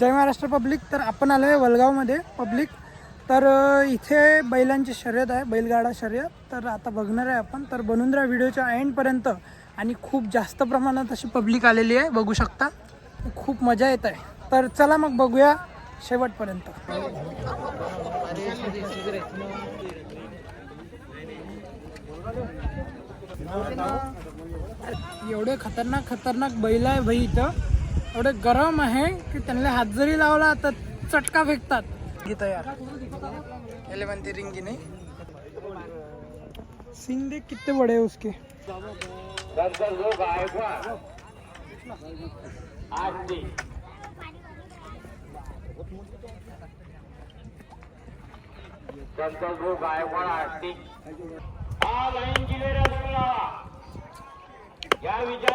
जय Maharashtra public. तर आपण आलो आहे वलगावमध्ये पब्लिक. तर इथे बैलांची शर्यत आहे बैलगाडा शर्यत. तर आता बघणार आहे आपण. तर बनून राहा व्हिडिओच्या एंडपर्यंत आणि खूप जास्त प्रमाणात अशी पब्लिक आलेली आहे बघू शकता. खूप मजा येत आहे. तर चला मग बघूया शेवटपर्यंत. एवढे खतरनाक खतरनाक बैल आहे भाई इथं. एवढे गरम आहे की त्यांना हात जरी लावला तर चटका फेकतात. ही तयार. याले म्हणते रिंगी नाही. सिंग कितने बड़े है उसके?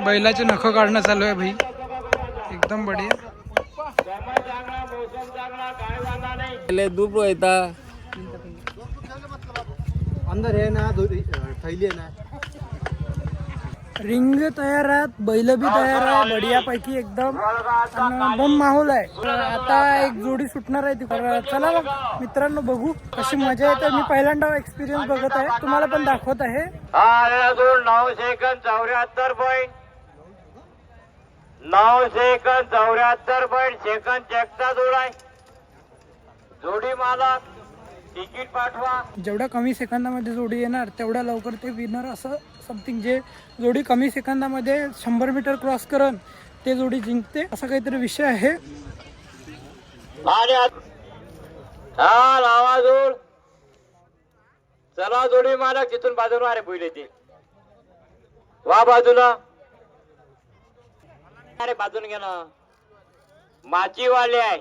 बैलाचे नख काढणं चालू आहे भाई. एकदम बढिया. धूप रहता अंदर है ना थैली है ना. रिंग तयार आहेत बैल बी तयार आहे बढिया पैकी एकदम. बम माहोल आहे. आता एक जोडी सुटणार आहे तिकडे चला मग मित्रांनो बघू कशी मजा येते. मी पहिल्यांदा एक्सपिरियन्स बघत आहे. तुम्हाला पण दाखवत आहे. हा दोन नऊ सेकंद चौऱ्याहत्तर पॉईंट नऊ सेकंद चौऱ्याहत्तर पॉईंट सेकंद चेकचा जोड आहे. जोडी मालक तिकीट पाठवा. जेवढ्या कमी सेकंदामध्ये जोडी येणार तेवढ्या लवकर ते विनर असं समथिंग जे जोडी कमी सेकंदामध्ये शंभर मीटर क्रॉस करन ते जोडी जिंकते असा काहीतरी विषय आहे. हा लावा जोड. चला जोडी मालक तिथून बाजूला अरे बुईल येते वा बाजूला. अरे बाजून घे ना माचीवाले आहे.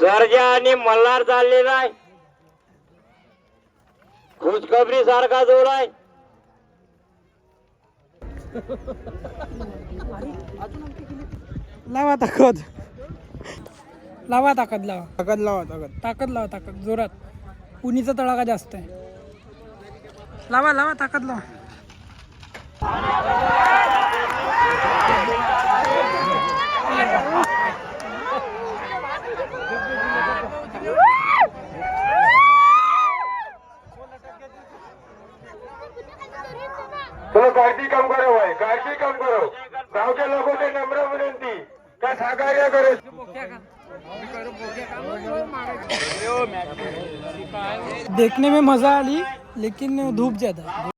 सर्जा आणि मल्हार चाललेला आहे. खुशखबरी सारखा जोड आहे. लावा ताकद. लावा ताकद लावा. ताकद लावा ताकद. ताकद लावा ताकद. जोरात. पुनीचा तडाखा जास्त आहे. लावा लावा ताकद लावा. गाड़ी कम करो भाई गाड़ी कम करो। गाँव के लोगों से नम्र विनती का सहकार्य करो. देखने में मज़ा आ ली लेकिन धूप ज़्यादा